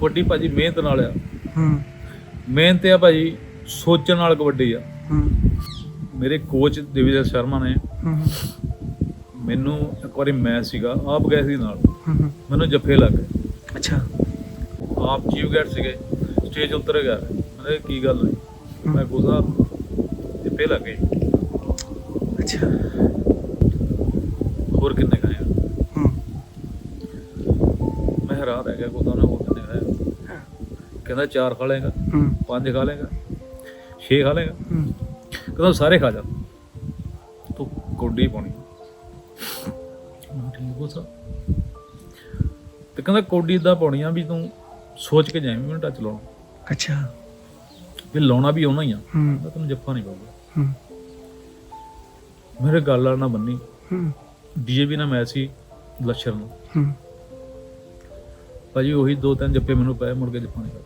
ਕਬੱਡੀ ਭਾਜੀ ਮਿਹਨਤ ਨਾਲ ਆ। ਹੂੰ। ਮਿਹਨਤ ਆ ਭਾਜੀ ਸੋਚਣ ਨਾਲ ਕਬੱਡੀ ਆ। ਹੂੰ। ਮੇਰੇ ਕੋਚ ਦੇਵੀਦਰ ਸ਼ਰਮਾ ਨੇ ਹੂੰ। ਮੈਨੂੰ ਇੱਕ ਵਾਰੀ ਮੈਚ ਸੀਗਾ ਆਪ ਗਏ ਸੀ ਨਾਲ। ਹੂੰ ਮੈਨੂੰ ਜੱਫੇ ਲੱਗ ਗਏ। ਅੱਛਾ। ਆਪ ਚੀਫ ਗੈਸਟ ਸੀਗੇ ਸਟੇਜ ਉੱਤਰ ਗਿਆ। ਮੈਂ ਕੀ ਗੱਲ ਹੋਈ? ਮੈਂ ਕੋਸਾ ਜੱਫੇ ਲੱਗ ਗਏ। ਅੱਛਾ। ਹੋਰ ਕਿੰਨੇ ਆ? ਹੂੰ। ਮੈਂ ਹੈਰਾਨ ਰਹਿ ਗਿਆ ਕੋਸਾ ਨੇ ਹੋਰ? ਕਹਿੰਦਾ ਚਾਰ ਖਾ ਲੇਗਾ ਹੂੰ। ਪੰਜ ਖਾ ਲੇਗਾ ਛੇ ਖਾ ਲੇਗਾ ਹੂੰ। ਕਹਿੰਦਾ ਸਾਰੇ ਖਾ ਜਾ। ਤੂੰ ਕੋਡੀ ਪਾਉਣੀ। ਮੈਂ ਕਿਹਾ ਠੀਕ ਹੋ ਸਾ ਤੇ ਕਹਿੰਦਾ ਕੋਡੀ ਇਦਾਂ ਪਾਉਣੀ ਆ ਵੀ ਤੂੰ ਸੋਚ ਕੇ ਜਾਈਂ ਮੈਨੂੰ ਟੱਚ ਲਾਉਣਾ। ਅੱਛਾ। ਵੀ ਲਾਉਣਾ ਵੀ ਆਉਣਾ ਹੀ ਆ ਹੂੰ। ਮੈਂ ਤੈਨੂੰ ਜੱਫਾ ਨਹੀਂ ਪਾਊਗਾ। ਹੂੰ। ਮੇਰੇ ਗੱਲ ਨਾਲ ਨਾ ਬੰਨੀ ਹੂੰ। ਡੀਏਵੀ ਨਾਲ ਮੈਚ ਸੀ ਲੱਛਰ ਨੂੰ। ਹੂੰ। ਭਾਜੀ ਉਹੀ ਦੋ ਤਿੰਨ ਜੱਫੇ ਮੈਨੂੰ ਪਏ ਮੁੜ ਕੇ ਜੱਫਾ ਨਹੀਂ ਪਾਇਆ।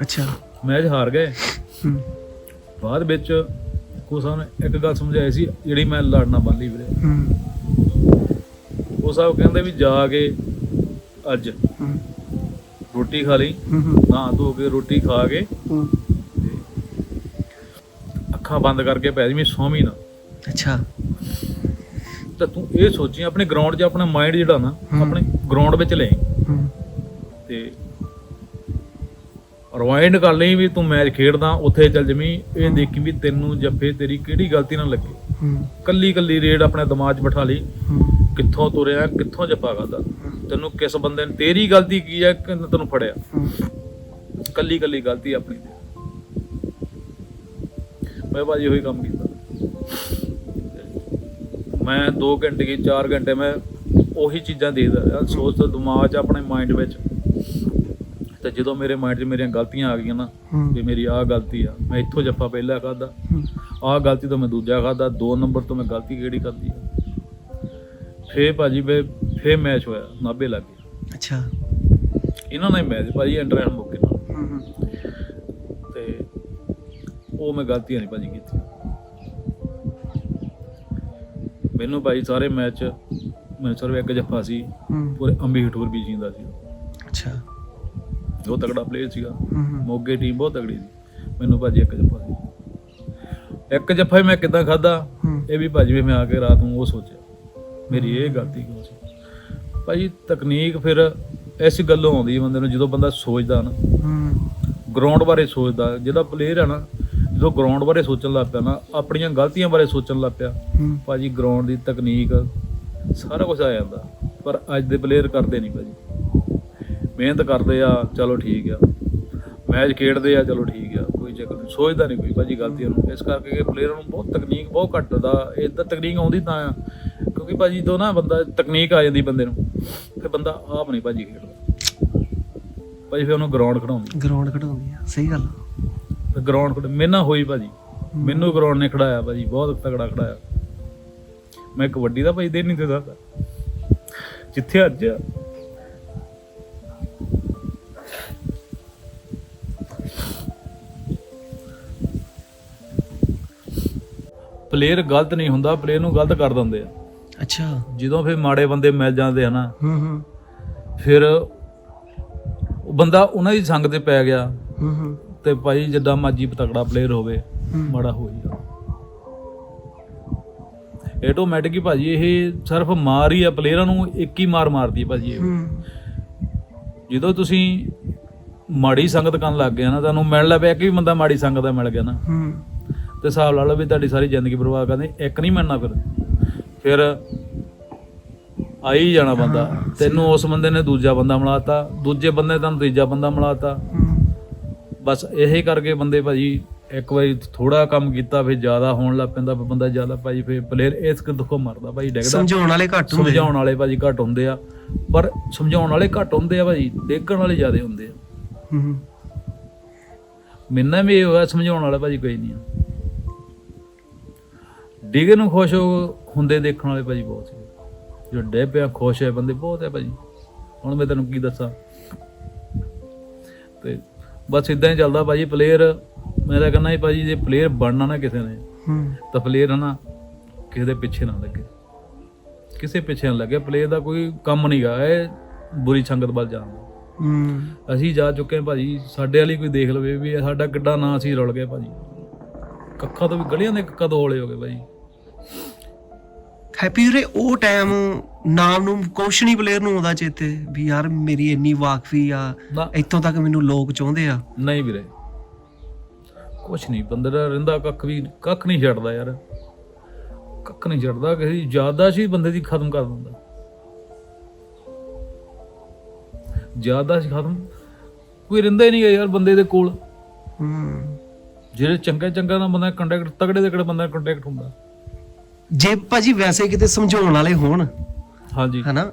ਅੱਛਾ। ਮੈਚ ਹਾਰ ਗਏ। ਹੂੰ। ਬਾਅਦ ਵਿੱਚ ਕੋਸਾ ਨੇ ਇੱਕ ਗੱਲ ਸਮਝਾਈ ਸੀ ਜਿਹੜੀ ਮੈਂ ਲੜਨਾ ਲਈ ਵੀਰੇ। ਹੂੰ। ਉਹ ਸਾਹਿਬ ਕਹਿੰਦੇ ਵੀ ਜਾ ਕੇ ਅੱਜ ਹੂੰ। ਰੋਟੀ ਖਾ ਲਈ ਹੂੰ ਹੂੰ। ਨਹਾ ਧੋ ਕੇ ਰੋਟੀ ਖਾ ਕੇ ਹੂੰ। ਅੱਖਾਂ ਬੰਦ ਕਰਕੇ ਪੈ ਜੀ ਸੌਵੀਂ ਨਾ। ਅੱਛਾ। ਤਾਂ ਤੂੰ ਇਹ ਸੋਚੀ ਆਪਣੇ ਗਰਾਊਂਡ 'ਚ ਆਪਣਾ ਮਾਈਂਡ ਜਿਹੜਾ ਨਾ ਹੂੰ। ਆਪਣੇ ਗਰਾਊਂਡ ਵਿੱਚ ਲੈ। ਹੂੰ। ਰਿਵਾਈਂਡ ਕਰ ਲਈ ਵੀ ਤੂੰ ਮੈਚ ਖੇਡਦਾ ਉੱਥੇ ਚੱਲ ਜਮੀ ਇਹ ਦੇਖੀ ਵੀ ਤੈਨੂੰ ਜੱਫੇ ਤੇਰੀ ਕਿਹੜੀ ਗਲਤੀ ਨਾਲ ਲੱਗੀ। ਕੱਲੀ ਕੱਲੀ ਰੇਡ ਆਪਣੇ ਦਿਮਾਗ 'ਚ ਬਿਠਾ ਲਈ। ਕਿੱਥੋਂ ਤੁਰਿਆ ਕਿੱਥੋਂ ਜੱਫਾ ਖਾਦਾ ਤੈਨੂੰ ਕਿਸ ਬੰਦੇ ਨੇ ਤੇਰੀ ਗਲਤੀ ਕੀ ਹੈ ਕਿ ਤੈਨੂੰ ਫੜਿਆ। ਕੱਲੀ ਕੱਲੀ ਗਲਤੀ ਆਪਣੀ। ਤੇ ਮੈਂ ਬਾਜੀ ਉਹੀ ਕੰਮ ਕੀਤਾ। ਮੈਂ 2 ਘੰਟੇ ਕੀ 4 ਘੰਟੇ ਮੈਂ ਉਹੀ ਚੀਜ਼ਾਂ ਦੇਖਦਾ ਰਿਹਾ। ਸੋਚ ਤਾਂ ਦਿਮਾਗ 'ਚ ਆਪਣੇ ਮਾਈਂਡ ਵਿੱਚ। ਤੇ ਜਦੋਂ ਮੇਰੇ ਮਾਈਂਡ 'ਚ ਮੇਰੀਆਂ ਗਲਤੀਆਂ ਆ ਗਈਆਂ ਨਾ ਵੀ ਮੇਰੀ ਆਹ ਗਲਤੀ ਆ ਮੈਂ ਇੱਥੋਂ ਜੱਫਾ ਪਹਿਲਾਂ ਖਾਦਾ ਆਹ ਗਲਤੀ ਤੋਂ ਮੈਂ ਦੂਜਾ ਖਾਦਾ ਦੋ ਨੰਬਰ ਤੋਂ ਮੈਂ ਗਲਤੀ ਕਿਹੜੀ ਕਰਦੀ ਆ? ਫੇਰ ਭਾਜੀ ਵੇ ਫੇਰ ਮੈਚ ਹੋਇਆ ਨਾਭੇ ਲੱਗ ਗਿਆ। ਅੱਛਾ। ਇਹਨਾਂ ਨਾਲ ਮੈਚ ਭਾਜੀ ਇੰਟਰਨੈਟ ਮੌਕੇ ਨਾਲ। ਤੇ ਉਹ ਮੈਂ ਗਲਤੀਆਂ ਨਹੀਂ ਭਾਜੀ ਕੀਤੀ ਮੈਨੂੰ ਭਾਈ ਸਾਰੇ ਮੈਚ ਮੈਨੂੰ ਸਿਰਫ ਇੱਕ ਜੱਫਾ ਸੀ ਪੂਰੇ ਅੰਬੀ ਹਟੂਰ ਵੀ ਜਿੰਦਾ ਸੀ। ਬਹੁਤ ਤਗੜਾ ਪਲੇਅਰ ਸੀਗਾ। ਮੋਗੇ ਟੀਮ ਬਹੁਤ ਤਗੜੀ ਸੀ। ਮੈਨੂੰ ਭਾਜੀ ਇੱਕ ਜੱਫਾ ਸੀ ਇੱਕ ਜੱਫਾ ਹੀ ਮੈਂ ਕਿੱਦਾਂ ਖਾਦਾ ਇਹ ਵੀ ਭਾਜੀ ਵੀ ਮੈਂ ਆ ਕੇ ਰਾਤ ਨੂੰ ਉਹ ਸੋਚਿਆ ਮੇਰੀ ਇਹ ਗਲਤੀ ਕਿਉਂ ਸੀ? ਭਾਜੀ ਤਕਨੀਕ ਫਿਰ ਇਸ ਗੱਲੋਂ ਆਉਂਦੀ ਬੰਦੇ ਨੂੰ ਜਦੋਂ ਬੰਦਾ ਸੋਚਦਾ ਨਾ। ਗਰਾਊਂਡ ਬਾਰੇ ਸੋਚਦਾ ਜਿਹੜਾ ਪਲੇਅਰ ਹੈ ਨਾ ਜਦੋਂ ਗਰਾਊਂਡ ਬਾਰੇ ਸੋਚਣ ਲੱਗ ਪਿਆ ਨਾ ਆਪਣੀਆਂ ਗਲਤੀਆਂ ਬਾਰੇ ਸੋਚਣ ਲੱਗ ਪਿਆ ਭਾਜੀ ਗਰਾਊਂਡ ਦੀ ਤਕਨੀਕ ਸਾਰਾ ਕੁਝ ਆ ਜਾਂਦਾ। ਪਰ ਅੱਜ ਦੇ ਪਲੇਅਰ ਕਰਦੇ ਨਹੀਂ ਭਾਜੀ। ਮਿਹਨਤ ਕਰਦੇ ਆ ਚਲੋ ਠੀਕ ਆ। ਮੈਚ ਖੇਡਦੇ ਆ ਚਲੋ ਠੀਕ ਆ ਕੋਈ ਚੱਕਰ ਨਹੀਂ ਸੋਚਦਾ ਨਹੀਂ ਕੋਈ ਭਾਜੀ ਗਲਤੀਆਂ ਨੂੰ। ਇਸ ਕਰਕੇ ਪਲੇਅਰਾਂ ਨੂੰ ਬਹੁਤ ਤਕਨੀਕ ਬਹੁਤ ਘੱਟ ਦਾ ਇਦਾਂ ਤਕਨੀਕ ਆਉਂਦੀ ਤਾਂ ਆ ਕਿਉਂਕਿ ਭਾਜੀ ਜਦੋਂ ਨਾ ਬੰਦਾ ਤਕਨੀਕ ਆ ਜਾਂਦੀ ਬੰਦੇ ਨੂੰ ਫਿਰ ਬੰਦਾ ਆਪ ਨਹੀਂ ਭਾਜੀ ਖੇਡਦਾ। ਭਾਜੀ ਫਿਰ ਉਹਨੂੰ ਗਰਾਊਂਡ ਖੜਾਉਂਦੀ ਗਰਾਊਂਡ ਘਟਾਉਂਦੀ ਆ ਸਹੀ ਗੱਲ ਤੇ ਗਰਾਊਂਡ ਕੋਲ ਮੇਰੇ ਨਾਲ ਹੋਈ ਭਾਜੀ। ਮੈਨੂੰ ਗਰਾਊਂਡ ਨੇ ਖੜਾਇਆ ਭਾਜੀ ਬਹੁਤ ਤਗੜਾ ਖੜਾਇਆ ਮੈਂ ਕਬੱਡੀ ਦਾ ਭਾਈ ਦੇ ਨਹੀਂ ਦੇ ਸਕਦਾ ਜਿੱਥੇ ਅੱਜ ਪਲੇਅਰ ਗਲਤ ਨਹੀਂ ਹੁੰਦਾ ਪਲੇਅਰ ਨੂੰ ਗਲਤ ਕਰ ਦਿੰਦੇ ਆ। ਅੱਛਾ। ਜਦੋਂ ਫਿਰ ਮਾੜੇ ਬੰਦੇ ਮਿਲ ਜਾਂਦੇ ਆ ਨਾ ਹੂੰ ਹੂੰ। ਫਿਰ ਉਹ ਬੰਦਾ ਉਹਨਾਂ ਦੀ ਸੰਗ ਤੇ ਪੈ ਗਿਆ। ਹੂੰ ਹੂੰ। ਤੇ ਭਾਈ ਜਿੱਦਾਂ ਮਰਜ਼ੀ ਤਕੜਾ ਪਲੇਅਰ ਹੋਵੇ। ਮਾੜਾ ਹੋ ਜਾਂਦਾ ਆਟੋਮੈਟਿਕ ਹੀ ਭਾਜੀ ਇਹ ਸਿਰਫ ਮਾਰ ਹੀ ਆ ਪਲੇਅਰਾਂ ਨੂੰ ਇੱਕ ਹੀ ਮਾਰ ਮਾਰਦੀ ਹੈ ਭਾਜੀ ਇਹ। ਜਦੋਂ ਤੁਸੀਂ ਮਾੜੀ ਸੰਗਤ ਕਰਨ ਲੱਗ ਗਏ ਨਾ ਤੁਹਾਨੂੰ ਮਿਲਣ ਲੱਗ ਪਿਆ ਕਿ ਬੰਦਾ ਮਾੜੀ ਸੰਗਤ ਦਾ ਮਿਲ ਗਿਆ ਨਾ। ਹੂੰ। ਤੇ ਹਿਸਾਬ ਲਾ ਲਓ ਵੀ ਤੁਹਾਡੀ ਸਾਰੀ ਜ਼ਿੰਦਗੀ ਬਰਬਾਦ ਕਰਦੇ ਇੱਕ ਨਹੀਂ ਮਿਲਣਾ ਫਿਰ। ਫਿਰ ਆ ਹੀ ਜਾਣਾ ਬੰਦਾ ਤੈਨੂੰ ਉਸ ਬੰਦੇ ਨੇ ਦੂਜਾ ਬੰਦਾ ਮਿਲਾਤਾ ਦੂਜੇ ਬੰਦੇ ਤੁਹਾਨੂੰ ਤੀਜਾ ਬੰਦਾ ਮਿਲਾਤਾ ਬਸ ਇਹੀ ਕਰਕੇ ਬੰਦੇ ਭਾਜੀ ਇੱਕ ਵਾਰੀ ਥੋੜਾ ਕੰਮ ਕੀਤਾ ਫਿਰ ਜ਼ਿਆਦਾ ਹੋਣ ਲੱਗ ਪੈਂਦਾ ਬੰਦਾ ਜ਼ਿਆਦਾ ਭਾਜੀ ਫਿਰ ਪਲੇਅਰ ਇਸ ਕਿ ਦੁੱਖੋਂ ਮਰਦਾ ਭਾਜੀ ਡਿੱਗਦਾ। ਸਮਝਾਉਣ ਵਾਲੇ ਘੱਟ ਹੁੰਦੇ ਸਮਝਾਉਣ ਵਾਲੇ ਭਾਜੀ ਘੱਟ ਹੁੰਦੇ ਆ। ਪਰ ਸਮਝਾਉਣ ਵਾਲੇ ਘੱਟ ਹੁੰਦੇ ਆ ਭਾਜੀ ਡੇਗਣ ਵਾਲੇ ਜ਼ਿਆਦਾ ਹੁੰਦੇ ਆ। ਹੂੰ। ਮੈਨਾਂ ਵੀ ਹੋਇਆ ਸਮਝਾਉਣ ਵਾਲਾ ਭਾਜੀ ਕੋਈ ਨਹੀਂ ਆ। ਡਿਗੇ ਨੂੰ ਖੁਸ਼ ਹੋ- ਹੁੰਦੇ ਦੇਖਣ ਵਾਲੇ ਭਾਜੀ ਬਹੁਤ ਸੀ। ਜੋ ਡੇ ਪਿਆ ਖੁਸ਼ ਹੈ ਬੰਦੇ ਬਹੁਤ ਹੈ ਭਾਜੀ। ਹੁਣ ਮੈਂ ਤੈਨੂੰ ਕੀ ਦੱਸਾਂ? ਤੇ ਬਸ ਇਦਾਂ ਹੀ ਚੱਲਦਾ ਭਾਜੀ ਪਲੇਅਰ ਮੈਂ ਤਾਂ ਕਹਿੰਦਾ ਭਾਜੀ ਜੇ ਪਲੇਅਰ ਬਣਨਾ ਨਾ ਕਿਸੇ ਨੇ ਤਾਂ ਪਲੇਅਰ ਹਨਾ ਕਿਸੇ ਦੇ ਪਿੱਛੇ ਨਾ ਲੱਗੇ। ਕਿਸੇ ਪਿੱਛੇ ਨਾ ਲੱਗੇ। ਪਲੇਅਰ ਦਾ ਕੋਈ ਕੰਮ ਨਹੀਂਗਾ ਇਹ ਬੁਰੀ ਸੰਗਤ ਵੱਲ ਜਾਣ ਦਾ। ਹੂੰ। ਅਸੀਂ ਜਾ ਚੁੱਕੇ ਹਾਂ ਭਾਜੀ ਸਾਡੇ ਵਾਲੀ ਕੋਈ ਦੇਖ ਲਵੇ ਵੀ ਸਾਡਾ ਕਿੱਡਾ ਨਾਂ ਸੀ ਰੁਲ ਗਿਆ ਭਾਜੀ। ਕੱਖਾਂ ਤੋਂ ਵੀ ਗਲੀਆਂ ਦੇ ਕੱਖਾਂ ਤੋਂ ਹੌਲੇ ਹੋ ਗਏ ਭਾਜੀ। ਹੈਪੀ ਵੀਰੇ ਉਹ ਟਾਈਮ ਨਾਮ ਨੂੰ ਕੁਛ ਨਹੀਂ ਪਲੇਅਰ ਨੂੰ ਆਉਂਦਾ ਚੇਤੇ ਵੀ ਯਾਰ ਮੇਰੀ ਇੰਨੀ ਵਾਕਫੀ ਆ ਨਾ। ਇੱਥੋਂ ਤੱਕ ਮੈਨੂੰ ਲੋਕ ਚਾਹੁੰਦੇ ਆ। ਨਹੀਂ ਵੀਰੇ। ਕੁਛ ਨਹੀਂ ਬੰਦੇ ਦਾ ਰਹਿੰਦਾ ਕੱਖ ਵੀ ਕੱਖ ਨਹੀਂ ਛੱਡਦਾ ਯਾਰ। ਕੱਖ ਨਹੀਂ ਛੱਡਦਾ ਕਿਸੇ ਜ਼ਿਆਦਾ ਸੀ ਬੰਦੇ ਦੀ ਖਤਮ ਕਰ ਦਿੰਦਾ। ਜ਼ਿਆਦਾ ਸੀ ਖਤਮ ਕੋਈ ਰਹਿੰਦਾ ਹੀ ਨਹੀਂ ਗਾ ਯਾਰ ਬੰਦੇ ਦੇ ਕੋਲ। ਹੂੰ। ਜਿਹੜੇ ਚੰਗਾ ਚੰਗਾ ਦਾ ਬੰਦਾ ਕੰਟੈਕਟ ਤਗੜੇ ਤਗੜੇ ਬੰਦਾ ਕੰਟੈਕਟ ਹੁੰਦਾ। ਜੇ ਭਾਜੀ ਵੈਸੇ ਕਿਤੇ ਸਮਝਾਉਣ ਵਾਲੇ ਹੋਣ ਹਾਂਜੀ। ਹਨਾ?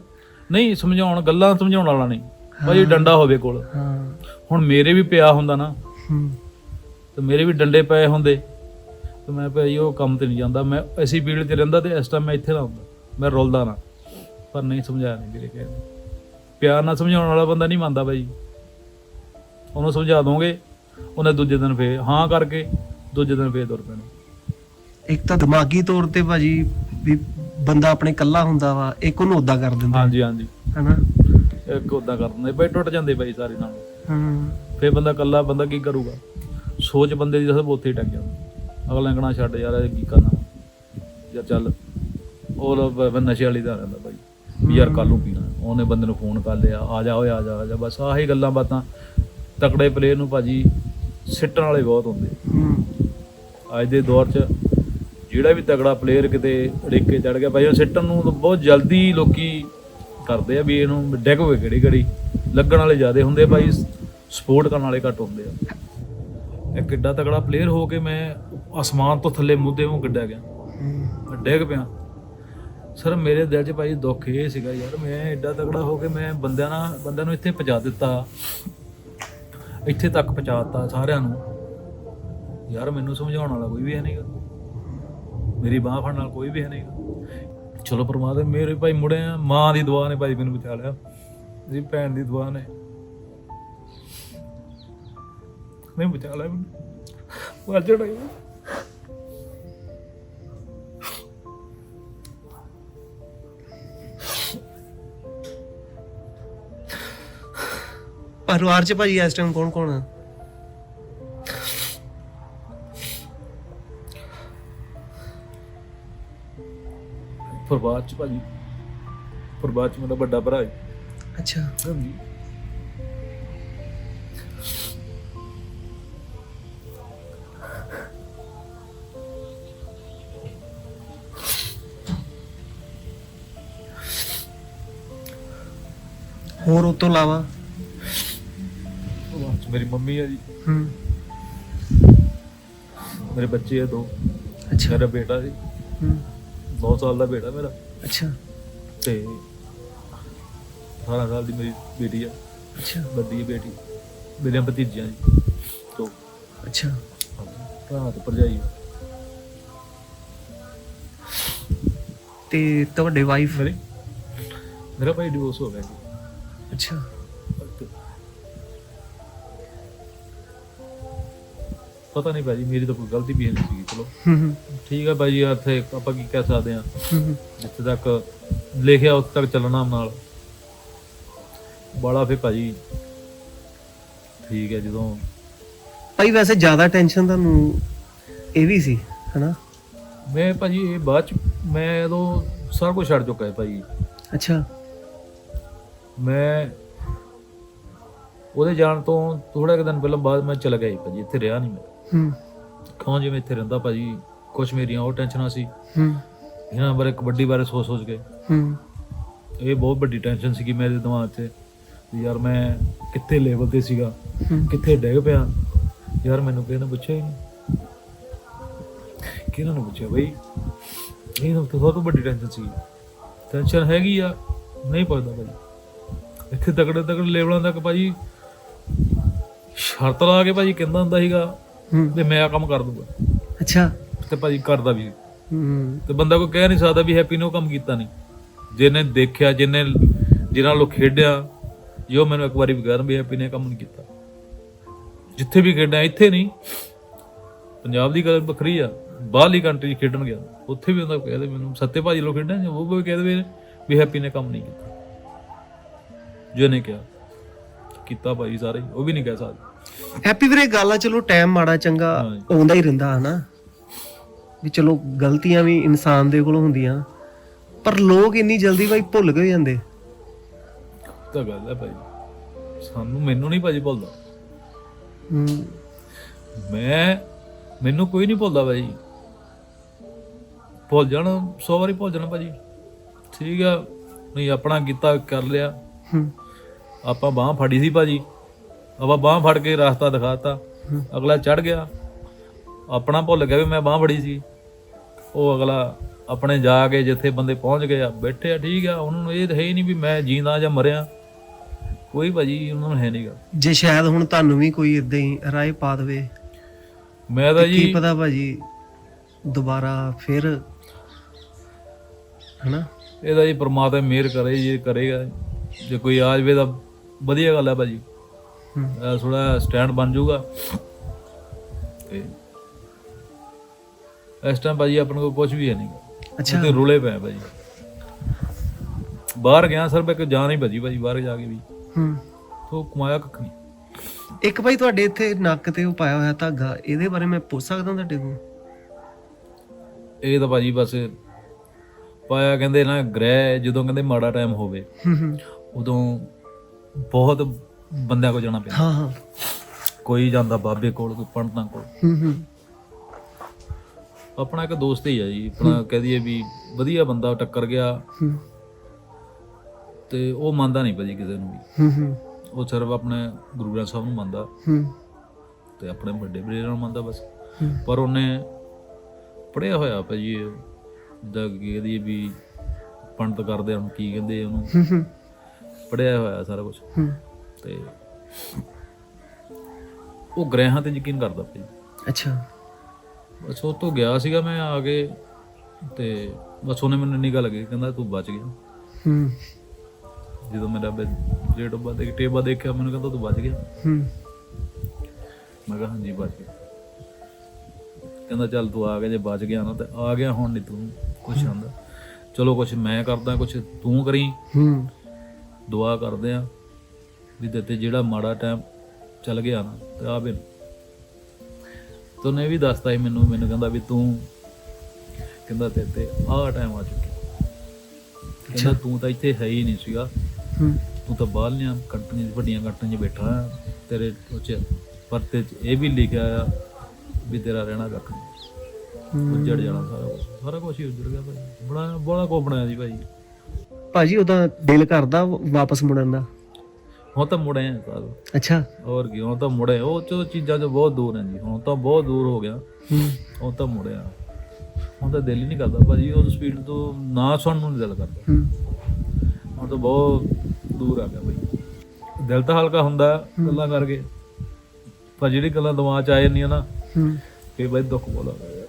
ਨਹੀਂ ਸਮਝਾਉਣ ਗੱਲਾਂ ਸਮਝਾਉਣ ਵਾਲਾ ਨਹੀਂ। ਭਾਜੀ ਡੰਡਾ ਹੋਵੇ ਕੋਲ। ਹਾਂ। ਹੁਣ ਮੇਰੇ ਵੀ ਪਿਆ ਹੁੰਦਾ ਨਾ ਹੂੰ। ਤੇ ਮੇਰੇ ਵੀ ਡੰਡੇ ਪਏ ਹੁੰਦੇ। ਤੇ ਮੈਂ ਭਾਈ ਉਹ ਕੰਮ ਤੇ ਨਹੀਂ ਜਾਂਦਾ। ਮੈਂ ਐਸੀ ਫੀਲਡ 'ਚ ਰਹਿੰਦਾ ਤੇ ਇਸ ਟਾਈਮ ਮੈਂ ਇੱਥੇ ਨਾ ਹੁੰਦਾ। ਮੈਂ ਰੁਲਦਾ ਨਾ। ਪਰ ਨਹੀਂ ਸਮਝਾਇਆ ਨਹੀਂ ਵੀਰੇ ਨੇ। ਪਿਆਰ ਨਾਲ ਸਮਝਾਉਣ ਵਾਲਾ ਬੰਦਾ ਨਹੀਂ ਮੰਨਦਾ ਭਾਈ ਉਹਨੂੰ ਸਮਝਾ ਦੋਗੇ ਉਹਨੇ ਦੂਜੇ ਦਿਨ ਫੇਰ ਹਾਂ ਕਰਕੇ ਦੂਜੇ ਦਿਨ ਫੇਰ ਤੁਰ ਪੈਣਾ। ਇੱਕ ਤਾਂ ਦਿਮਾਗੀ ਤੌਰ ਤੇ ਭਾਜੀ ਵੀ ਬੰਦਾ ਆਪਣੇ ਕੱਲਾ ਹੁੰਦਾ ਵਾ ਇੱਕ ਉਹਨੂੰ ਉਦਾਂ ਕਰ ਦਿੰਦਾ। ਹਾਂਜੀ ਹਾਂਜੀ। ਹਨਾ? ਇੱਕ ਉਦਾਂ ਕਰ ਦਿੰਦੇ। ਭਾਈ ਟੁੱਟ ਜਾਂਦੇ ਭਾਈ ਸਾਰੇ ਨਾਲ। ਹੂੰ। ਫੇਰ ਬੰਦਾ ਕੱਲਾ ਬੰਦਾ ਕੀ ਕਰੂਗਾ? ਸੋਚ ਬੰਦੇ ਦੀ ਸਭ ਉੱਥੇ ਹੀ ਟੱਕ ਜਾਂਦਾ। ਅਗਲਾ ਕਹਣਾ ਛੱਡ ਯਾਰ ਇਹ ਕੀ ਕਰਨਾ ਜਾਂ ਚੱਲ ਉਹ ਲੋ ਬ- ਬ- ਨਸ਼ੇ ਵਾਲੀ ਦਾ ਰਹਿੰਦਾ ਭਾਈ। ਵੀ ਯਾਰ ਕੱਲ ਨੂੰ ਪੀਣਾ। ਉਹਨੇ ਬੰਦੇ ਨੂੰ ਫੋਨ ਕਰ ਲਿਆ ਆ ਜਾ ਓਏ ਆ ਜਾ ਆ ਜਾ। ਬਸ ਆਹੀ ਗੱਲਾਂ ਬਾਤਾਂ। ਤਕੜੇ ਪਲੇਅਰ ਨੂੰ ਭਾਜੀ ਸਿੱਟਣ ਵਾਲੇ ਬਹੁਤ ਹੁੰਦੇ। ਹੂੰ। ਅੱਜ ਦੇ ਦੌਰ 'ਚ ਜਿਹੜਾ ਵੀ ਤਗੜਾ ਪਲੇਅਰ ਕਿਤੇ ਅੜੇਕੇ ਚੜ ਗਿਆ, ਭਾਈ ਉਹ ਸਿੱਟਣ ਨੂੰ ਤਾਂ ਬਹੁਤ ਜਲਦੀ ਲੋਕੀ ਕਰਦੇ ਆ ਵੀ ਇਹਨੂੰ ਡਿੱਗ ਹੋਵੇ ਕਿਹੜੀ ਘੜੀ ਲੱਗਣ ਵਾਲੇ ਜ਼ਿਆਦੇ ਹੁੰਦੇ ਆ ਭਾਈ ਸਪੋਰਟ ਕਰਨ ਵਾਲੇ ਘੱਟ ਹੁੰਦੇ ਆ। ਇਹ ਕਿੱਡਾ ਤਗੜਾ ਪਲੇਅਰ ਹੋ ਕੇ ਮੈਂ ਅਸਮਾਨ ਤੋਂ ਥੱਲੇ ਮੁੱਦੇ ਨੂੰ ਗੱਡਿਆ ਗਿਆ। ਮੈਂ ਡਿੱਗ ਪਿਆ। ਸਰ, ਮੇਰੇ ਦਿਲ 'ਚ ਭਾਈ ਦੁੱਖ ਇਹ ਸੀਗਾ ਯਾਰ, ਮੈਂ ਐਡਾ ਤਗੜਾ ਹੋ ਕੇ ਮੈਂ ਬੰਦਿਆਂ ਨਾਲ, ਬੰਦਿਆਂ ਨੂੰ ਇੱਥੇ ਪਹੁੰਚਾ ਦਿੱਤਾ। ਇੱਥੇ ਤੱਕ ਪਹੁੰਚਾਤਾ ਸਾਰਿਆਂ ਨੂੰ। ਯਾਰ ਮੈਨੂੰ ਸਮਝਾਉਣ ਵਾਲਾ ਕੋਈ ਵੀ ਹੈ ਨਹੀਂਗਾ ਮੇਰੀ ਬਾਹ ਫੜਨ ਨਾਲ ਕੋਈ ਵੀ ਹੈ ਨਹੀਂਗਾ ਚਲੋ ਪਰਮਾਤਮਾ ਮੇਰੇ ਭਾਈ ਮੁੜੇ ਮਾਂ ਦੀ ਦੁਆ ਨੇ ਭਾਈ ਮੈਨੂੰ ਬਚਾ ਲਿਆ। ਮੇਰੀ ਭੈਣ ਦੀ ਦੁਆ ਨੇ। ਮੈਂ ਬਚਾ ਲਿਆ ਮੈਨੂੰ। ਵਾਜੜ ਗਿਆ। ਪਰਿਵਾਰ ਚ ਭਾਜੀ ਇਸ ਟਾਈਮ ਕੌਣ ਕੌਣ ਆ? ਪਰਬਾਤ ਚ ਭਾਜੀ। ਪਰਬਾਤ ਚ ਮੇਰਾ ਵੱਡਾ ਭਰਾ ਹੈ। ਅੱਛਾ। ਹਾਂਜੀ। ਹੋਰ ਉਸ ਤੋਂ ਇਲਾਵਾ? ਪਰਬਾਤ ਚ ਮੇਰੀ ਮੰਮੀ ਹੈ ਜੀ। ਹੂੰ। ਮੇਰੇ ਬੱਚੇ ਆ ਦੋ। ਅੱਛਾ। ਮੇਰਾ ਬੇਟਾ ਜੀ। ਹੂੰ। 9 ਸਾਲ ਦਾ ਬੇਟਾ ਮੇਰਾ। ਅੱਛਾ। ਤੇ 18 ਸਾਲ ਦੀ ਮੇਰੀ ਬੇਟੀ ਆ। ਅੱਛਾ। ਵੱਡੀ ਬੇਟੀ। ਮੇਰੀਆਂ ਭਤੀਜੀਆਂ ਜੀ। ਦੋ। ਅੱਛਾ। ਭਰਾ ਤੇ ਭਰਜਾਈ ਆ। ਤੇ ਤੁਹਾਡੇ ਵਾਈਫ ਮੇਰੀ ਮੇਰਾ ਭਾਈ ਡਿਵੋਰਸ ਹੋ ਗਿਆ ਜੀ। ਅੱਛਾ। ਪਤਾ ਨਹੀਂ ਭਾਜੀ ਮੇਰੀ ਤਾਂ ਕੋਈ ਗਲਤੀ ਵੀ ਨਹੀਂ ਸੀਗੀ ਚਲੋ। ਹੂੰ ਹੂੰ। ਠੀਕ ਹੈ ਭਾਜੀ ਇੱਥੇ ਆਪਾਂ ਕੀ ਕਹਿ ਸਕਦੇ ਆ ਹੂੰ ਜਿੱਥੇ ਤੱਕ ਲਿਖਿਆ ਉੱਥੇ ਤੱਕ ਚੱਲਣਾ ਨਾਲ। ਬੜਾ ਫੇ ਭਾਜੀ ਠੀਕ ਹੈ ਜਦੋਂ। ਭਾਈ ਵੈਸੇ ਜ਼ਿਆਦਾ ਟੈਨਸ਼ਨ ਤੁਹਾਨੂੰ ਇਹ ਵੀ ਸੀ ਹਨਾ? ਮੈਂ ਭਾਜੀ ਇਹ ਬਾਅਦ ਚ ਮੈਂ ਉਦੋਂ ਸਾਰਾ ਕੁਝ ਛੱਡ ਚੁੱਕਾ ਹੈ ਭਾਜੀ। ਅੱਛਾ। ਮੈਂ ਉਹਦੇ ਜਾਣ ਤੋਂ ਥੋੜਾ ਕੁ ਦਿਨ ਪਹਿਲਾਂ ਬਾਅਦ ਮੈਂ ਚਲਾ ਗਿਆ ਸੀ ਭਾਜੀ ਇੱਥੇ ਰਿਹਾ ਨਹੀਂ ਮੈਂ। ਹੂੰ। ਕਿਉਂ ਜਿਵੇਂ ਇੱਥੇ ਰਹਿੰਦਾ ਭਾਜੀ ਕੁਝ ਮੇਰੀਆਂ ਉਹ ਟੈਨਸ਼ਨਾਂ ਸੀ। ਹੂੰ। ਇਹਨਾਂ ਬਾਰੇ ਕਬੱਡੀ ਬਾਰੇ ਸੋਚ ਸੋਚ ਕੇ। ਹੂੰ। ਇਹ ਬਹੁਤ ਵੱਡੀ ਟੈਨਸ਼ਨ ਸੀਗੀ ਮੇਰੇ ਦਿਮਾਗ 'ਚ। ਵੀ ਯਾਰ ਮੈਂ ਕਿੱਥੇ ਲੈਵਲ ਤੇ ਸੀਗਾ ਹੂੰ। ਕਿੱਥੇ ਡਿੱਗ ਪਿਆ। ਯਾਰ ਮੈਨੂੰ ਕਿਸੇ ਨੇ ਪੁੱਛਿਆ ਹੀ ਨਹੀਂ। ਕਿਹਨਾਂ ਨੂੰ ਪੁੱਛਿਆ ਬਈ? ਇਹ ਤਾਂ ਸਭ ਤੋਂ ਵੱਡੀ ਟੈਨਸ਼ਨ ਸੀ ਟੈਨਸ਼ਨ ਹੈਗੀ ਆ ਨਹੀਂ ਪੁੱਛਦਾ ਭਾਜੀ। ਇੱਥੇ ਤਗੜੇ ਤਗੜੇ ਲੈਵਲਾਂ ਤੱਕ ਭਾਜੀ ਸ਼ਰਤ ਲਾ ਕੇ ਭਾਜੀ ਕਹਿੰਦਾ ਹੁੰਦਾ ਸੀਗਾ ਹੂੰ। ਤੇ ਮੈਂ ਆ ਕੰਮ ਕਰ ਦੂੰਗਾ। ਅੱਛਾ। ਤੇ ਭਾਜੀ ਕਰਦਾ ਵੀ। ਹੂੰ। ਤੇ ਬੰਦਾ ਕੋਈ ਕਹਿ ਨਹੀਂ ਸਕਦਾ ਵੀ ਹੈਪੀ ਨੇ ਉਹ ਕੰਮ ਕੀਤਾ ਨਹੀਂ। ਜਿਹਨੇ ਦੇਖਿਆ ਜਿਹਨੇ ਜਿਹਨਾਂ ਨਾਲ ਖੇਡਿਆ ਜੋ ਮੈਨੂੰ ਇੱਕ ਵਾਰੀ ਵੀ ਕਹਿ ਵੀ ਹੈਪੀ ਨੇ ਕੰਮ ਨਹੀਂ ਕੀਤਾ। ਜਿੱਥੇ ਵੀ ਖੇਡਿਆ ਇੱਥੇ ਨਹੀਂ। ਪੰਜਾਬ ਦੀ ਗੱਲ ਵੱਖਰੀ ਆ। ਬਾਹਰਲੀ ਕੰਟਰੀ ਖੇਡਣ ਗਿਆ। ਉੱਥੇ ਵੀ ਉਹਦਾ ਕਹਿੰਦੇ ਮੈਨੂੰ ਸੱਤੇ ਭਾਜੀ ਲੋ ਖੇਡਿਆ ਉਹ ਵੀ ਕਹਿੰਦੇ ਵੀ ਹੈਪੀ ਨੇ ਕੰਮ ਨਹੀਂ ਕੀਤਾ। ਜੋ ਨੇ ਕਿਹਾ ਕੀਤਾ ਭਾਈ ਸਾਰੇ ਉਹ ਵੀ ਨਹੀਂ ਕਹਿ ਸਕਦੇ। ਹੈਪੀ ਵੀਰੇ ਗੱਲ ਆ ਚਲੋ ਟਾਈਮ ਮਾੜਾ ਚੰਗਾ। ਆਉਂਦਾ ਹੀ ਰਹਿੰਦਾ ਹਨਾ? ਵੀ ਚਲੋ ਗਲਤੀਆਂ ਵੀ ਇਨਸਾਨ ਦੇ ਕੋਲ ਹੁੰਦੀਆਂ ਪਰ ਲੋਕ ਇੰਨੀ ਜਲਦੀ ਬਾਈ ਭੁੱਲ ਗਏ ਜਾਂਦੇ। ਤਾਂ ਗੱਲ ਹੈ ਭਾਈ। ਸਾਨੂੰ ਮੈਨੂੰ ਨਹੀਂ ਭਾਜੀ ਭੁੱਲਦਾ। ਹੂੰ। ਮੈਂ ਮੈਨੂੰ ਕੋਈ ਨਹੀਂ ਭੁੱਲਦਾ ਭਾਜੀ। ਭੁੱਲ ਜਾਣਾ 100 ਵਾਰੀ ਭੁੱਲ ਜਾਣਾ ਭਾਜੀ। ਠੀਕ ਆ ਨਹੀਂ ਆਪਣਾ ਕੀਤਾ ਕਰ ਲਿਆ। ਹੂੰ। ਆਪਾਂ ਬਾਹ ਫੜੀ ਸੀ ਭਾਜੀ। ਆਪਾਂ ਬਾਹ ਫੜ ਕੇ ਰਸਤਾ ਦਿਖਾਤਾ। ਅਗਲਾ ਚੜ ਗਿਆ। ਆਪਣਾ ਭੁੱਲ ਗਿਆ ਵੀ ਮੈਂ ਬਾਹ ਫੜੀ ਸੀ। ਉਹ ਅਗਲਾ ਆਪਣੇ ਜਾ ਕੇ ਜਿੱਥੇ ਬੰਦੇ ਪਹੁੰਚ ਗਏ ਆ ਬੈਠੇ ਆ ਠੀਕ ਆ। ਉਹਨਾਂ ਨੂੰ ਇਹ ਤਾਂ ਹੈ ਹੀ ਨਹੀਂ ਵੀ ਮੈਂ ਜੀਂਦਾ ਜਾਂ ਮਰਿਆ। ਕੋਈ ਭਾਜੀ ਉਹਨਾਂ ਨੂੰ ਹੈ ਨਹੀਂਗਾ ਜੇ ਸ਼ਾਇਦ ਹੁਣ ਤੁਹਾਨੂੰ ਵੀ ਕੋਈ ਇਦਾਂ ਹੀ ਰਾਏ ਪਾ ਦੇਵੇ ਮੈਂ ਤਾਂ ਕੀ ਜੀ ਪਤਾ ਭਾਜੀ ਦੁਬਾਰਾ ਫਿਰ ਹਨਾ? ਇਹਦਾ ਜੀ ਪ੍ਰਮਾਤਮਾ ਮਿਹਰ ਕਰੇ ਜੇ ਕਰੇਗਾ ਜੇ ਕੋਈ ਆ ਜਾਵੇ ਤਾਂ ਵਧੀਆ ਗੱਲ ਹੈ ਭਾਜੀ। ਥੋੜਾ ਸਟੈਂਡ ਬਣ ਜਾਊਗਾ। ਤੇ ਇਸ ਟਾਈਮ ਭਾਜੀ ਆਪਣੇ ਕੋਲ ਕੁਝ ਵੀ ਹੈ ਨਹੀਂ। ਅੱਛਾ। ਤੇ ਰੁਲੇ ਪਏ ਭਾਜੀ। ਬਾਹਰ ਗਿਆ ਸਰ ਮੈਂ ਕਿ ਜਾ ਨਹੀਂ ਭਾਜੀ ਭਾਜੀ ਬਾਹਰ ਜਾ ਕੇ ਵੀ। ਹੂੰ। ਤੋ ਕਮਾਇਆ ਕੱਖ ਨਹੀਂ ਇੱਕ ਭਾਈ ਤੁਹਾਡੇ ਇੱਥੇ ਨੱਕ ਤੇ ਉਹ ਪਾਇਆ ਹੋਇਆ ਧਾਗਾ ਇਹਦੇ ਬਾਰੇ ਮੈਂ ਪੁੱਛ ਸਕਦਾ ਤੁਹਾਡੇ ਕੋਲ? ਇਹ ਤਾਂ ਭਾਜੀ ਬਸ ਪਾਇਆ ਕਹਿੰਦੇ ਨਾ ਗ੍ਰਹਿ ਜਦੋਂ ਕਹਿੰਦੇ ਮਾੜਾ ਟਾਈਮ ਹੋਵੇ ਹੂੰ ਹੂੰ। ਉਦੋਂ ਬਹੁਤ ਬੰਦਿਆਂ ਕੋਲ ਜਾਣਾ ਪੈਂਦਾ ਹਾਂ ਹਾਂ। ਕੋਈ ਜਾਂਦਾ ਬਾਬੇ ਕੋਲ ਕੋਈ ਪੰਡਤਾਂ ਕੋਲ। ਹੂੰ ਹੂੰ। ਆਪਣਾ ਇੱਕ ਦੋਸਤ ਹੀ ਆ ਜੀ ਆਪਣਾ ਕਹਿ ਦਈਏ ਵੀ ਵਧੀਆ ਬੰਦਾ ਟੱਕਰ ਗਿਆ। ਹੂੰ। ਤੇ ਉਹ ਮੰਨਦਾ ਨਹੀਂ ਭਾਜੀ ਕਿਸੇ ਨੂੰ ਵੀ। ਹੂੰ ਹੂੰ। ਉਹ ਸਿਰਫ ਆਪਣੇ ਗੁਰੂ ਗ੍ਰੰਥ ਸਾਹਿਬ ਨੂੰ ਮੰਨਦਾ। ਹੂੰ। ਤੇ ਆਪਣੇ ਵੱਡੇ ਬਰੇਰਾਂ ਨੂੰ ਮੰਨਦਾ ਬਸ। ਪਰ ਉਹਨੇ ਪੜਿਆ ਹੋਇਆ ਭਾਜੀ ਜਿੱਦਾਂ ਕਿ ਇਹਦੀ ਵੀ ਪੰਡਤ ਕਰਦੇ ਹੁਣ ਕੀ ਕਹਿੰਦੇ ਉਹਨੂੰ। ਪੜਿਆ ਹੋਇਆ ਸਾਰਾ ਕੁਝ ਹੂੰ। ਤੇ ਉਹ ਗ੍ਰਹਿਾਂ ਤੇ ਯਕੀਨ ਕਰਦਾ ਭਾਜੀ ਅੱਛਾ। ਬਸ ਉਹ ਤੋਂ ਗਿਆ ਸੀਗਾ ਮੈਂ ਆ ਕੇ ਤੇ ਬਸ ਉਹਨੇ ਮੈਨੂੰ ਇੰਨੀ ਗੱਲ ਕਹੀ ਕਹਿੰਦਾ ਤੂੰ ਬਚ ਗਿਆ। ਹੂੰ। ਜਦੋਂ ਮੇਰਾ ਆਫ ਬਰਥ ਦੇ ਟੇਬਾ ਦੇਖਿਆ ਮੈਨੂੰ ਕਹਿੰਦਾ ਤੂੰ ਬਚ ਗਿਆ। ਹੂੰ। ਮੈਂ ਕਿਹਾ ਹਾਂਜੀ ਬਚ ਗਿਆ। ਕਹਿੰਦਾ ਚੱਲ ਤੂੰ ਆ ਗਿਆ ਜੇ ਬਚ ਗਿਆ ਨਾ ਤੇ ਆ ਗਿਆ ਹੁਣ ਨਹੀਂ ਤੂੰ ਕੁਛ ਆਂਦਾ। ਚਲੋ ਕੁਛ ਮੈਂ ਕਰਦਾ ਕੁਛ ਤੂੰ ਕਰੀ। ਹੂੰ। ਦੁਆ ਕਰਦੇ ਆ। ਵੀ ਤੇ ਜਿਹੜਾ ਮਾੜਾ ਟਾਈਮ ਚੱਲ ਗਿਆ ਨਾ ਤੇ ਆ ਵੀ ਤੂੰ ਨੇ ਵੀ ਦੱਸਤਾ ਸੀ ਮੈਨੂੰ ਮੈਨੂੰ ਕਹਿੰਦਾ ਵੀ ਤੂੰ ਕਹਿੰਦਾ ਤੇ ਤੇ ਆਹ ਟਾਈਮ ਆ ਚੁੱਕਿਆ। ਕਹਿੰਦਾ ਤੂੰ ਤਾਂ ਇੱਥੇ ਹੈ ਹੀ ਨਹੀਂ ਸੀਗਾ। ਹੂੰ। ਤੂੰ ਤਾਂ ਬਾਹਰਲੀਆਂ ਕੰਟਰੀਆਂ ਵੱਡੀਆਂ ਕੰਟਰੀਆਂ 'ਚ ਬੈਠਾ ਆ ਤੇਰੇ ਉਹ 'ਚ ਪਰਤੇ 'ਚ ਇਹ ਵੀ ਲਿਖਿਆ ਆ ਵੀ ਤੇਰਾ ਰਹਿਣਾ ਕੱਖ ਨਹੀਂ। ਉੱਜੜ ਜਾਣਾ ਸਾਰਾ ਸਾਰਾ ਕੁਝ ਹੀ ਉੱਜੜ ਗਿਆ ਭਾਈ। ਬੜਾ ਬੜਾ ਕੋ ਬਣਾਇਆ ਸੀ ਭਾਈ। ਭਾਜੀ ਉਹਦਾ ਦਿਲ ਕਰਦਾ ਵਾਪਸ ਮੁੜਨ ਦਾ। ਹੁਣ ਤਾਂ ਮੁੜੇ ਆ ਸਾਲ ਅੱਛਾ। ਹੋਰ ਕੀ ਹੁਣ ਤਾਂ ਮੁੜੇ। ਉਹ ਚੋ ਚੀਜ਼ਾਂ ਤੋਂ ਬਹੁਤ ਦੂਰ ਹੈ ਜੀ। ਹੁਣ ਤਾਂ ਬਹੁਤ ਦੂਰ ਹੋ ਗਿਆ। ਹੂੰ। ਹੁਣ ਤਾਂ ਮੁੜਿਆ ਹੁਣ ਤਾਂ ਦਿਲ ਹੀ ਨਹੀਂ ਕਰਦਾ। ਭਾਜੀ ਉਹ ਸਪੀਡ ਤੋਂ ਨਾ ਸੁਣਨ ਨੂੰ ਦਿਲ ਕਰਦਾ। ਹੂੰ। ਹੁਣ ਤਾਂ ਬਹੁਤ ਦੂਰ ਆ ਗਿਆ ਭਾਈ। ਦਿਲ ਤਾਂ ਹਲਕਾ ਹੁੰਦਾ ਗੱਲਾਂ ਕਰਕੇ। ਪਰ ਜਿਹੜੀ ਗੱਲਾਂ ਦਿਮਾਗ 'ਚ ਆ ਜਾਂਦੀਆਂ ਨਾ ਹੂੰ। ਫੇਰ ਬਾਈ ਦੁੱਖ ਯਾਰ।